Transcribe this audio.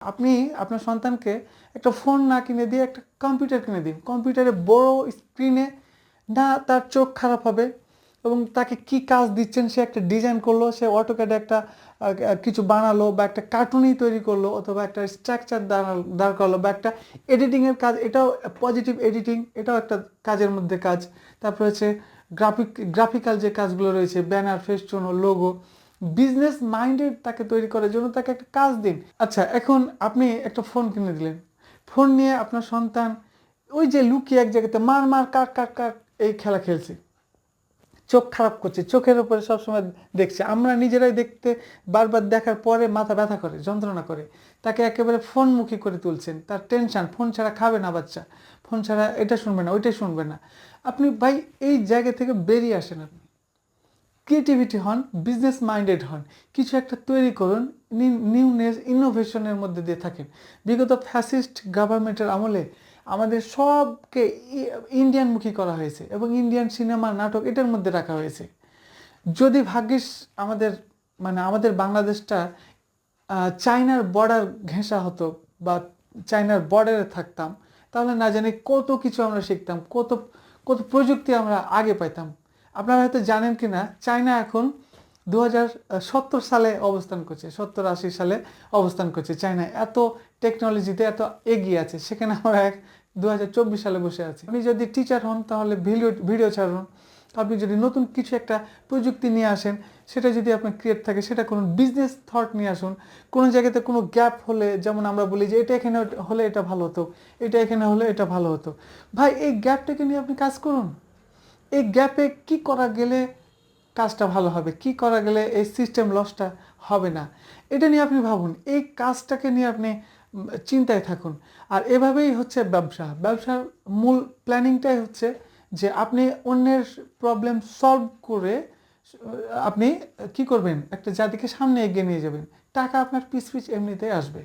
আপনি আপনার সন্তানকে একটা ফোন না কিনে দিয়ে একটা কম্পিউটার কিনে দিন। কম্পিউটারে বড় স্ক্রিনে না তার চোখ খারাপ হবে এবং তাকে কি কাজ দিচ্ছেন, সে একটা ডিজাইন করল, সে অটোক্যাডে একটা কিছু বানালো বা একটা কার্টুনই তৈরি করল অথবা একটা স্ট্রাকচার দাঁড় করল বা একটা এডিটিংয়ের কাজ, এটাও পজিটিভ এডিটিং এটাও একটা কাজের মধ্যে কাজ। তারপর হচ্ছে গ্রাফিক গ্রাফিক্যাল যে কাজগুলো রয়েছে banner festoon logo business minded তাকে তৈরি করার জন্য তাকে একটা কাজ দিন। আচ্ছা এখন আপনি একটা ফোন কিনে দিলেন। ফোন নিয়ে আপনার সন্তান ওই যে লুকিয়ে এক জায়গাতে মার মার কাক কাক কাক এই খেলা খেলছে। চোখ খারাপ করছে, চোখের উপরে সবসময় দেখছে। আমরা নিজেরাই দেখতে, বারবার দেখার পরে মাথা ব্যথা করে, যন্ত্রণা করে। তাকে একেবারে ফোনমুখী করে তুলছেন। তার টেনশন ফোন ছাড়া খাবে না বাচ্চা। ফোন ছাড়া এটা শুনবে না ওইটাই শুনবে না। আপনি ভাই এই জায়গা থেকে বেরিয়ে আসেন আপনি। ক্রিয়েটিভিটি হন, বিজনেস মাইন্ডেড হন, কিছু একটা তৈরি করুন নিউনেস, ইনোভেশনের মধ্যে দিয়ে থাকেন। বিগত ফ্যাসিস্ট গভর্নমেন্টের আমলে আমাদের সবকে ইন্ডিয়ানমুখী করা হয়েছে এবং ইন্ডিয়ান সিনেমা, নাটক এটার মধ্যে রাখা হয়েছে। যদি ভাগ্যিস আমাদের মানে আমাদের বাংলাদেশটা চায়নার বর্ডার ঘেঁষা হতো বা চায়নার বর্ডারে থাকতাম, তাহলে না জানি কত কিছু আমরা শিখতাম, কত কত প্রযুক্তি আমরা আগে পাইতাম। আপনারা হয়তো জানেন কি না চায়না এখন দু সালে অবস্থান করছে, সত্তর আশি সালে অবস্থান করছে। চায়না এত টেকনোলজিতে এত এগিয়ে আছে, সেখানে আমরা এক দু সালে বসে আছি। আপনি যদি টিচার হন, তাহলে ভিডিও ভিডিও ছাড়ুন। আপনি যদি নতুন কিছু একটা প্রযুক্তি নিয়ে আসেন, সেটা যদি আপনার ক্রিয়েট থাকে, সেটা কোনো বিজনেস থট নিয়ে আসুন। কোনো জায়গাতে কোনো গ্যাপ হলে, যেমন আমরা বলি যে এটা এখানে হলে এটা ভালো হতো, এটা এখানে হলে এটা ভালো হতো। ভাই, এই গ্যাপটাকে নিয়ে আপনি কাজ করুন। এই গ্যাপে কি করা গেলে কাজটা ভালো হবে? কি করা গেলে এই সিস্টেম লসটা হবে না? এটা নিয়ে আপনি ভাবুন। এই কাজটাকে নিয়ে আপনি চিন্তায় থাকুন। আর এভাবেই হচ্ছে ব্যবসা। ব্যবসার মূল প্ল্যানিংটাই হচ্ছে যে আপনি অন্যের প্রবলেম সলভ করে আপনি কি করবেন? একটা জাতিকে সামনে এগিয়ে নিয়ে যাবেন। টাকা আপনার পিস পিস এমনিতেই আসবে।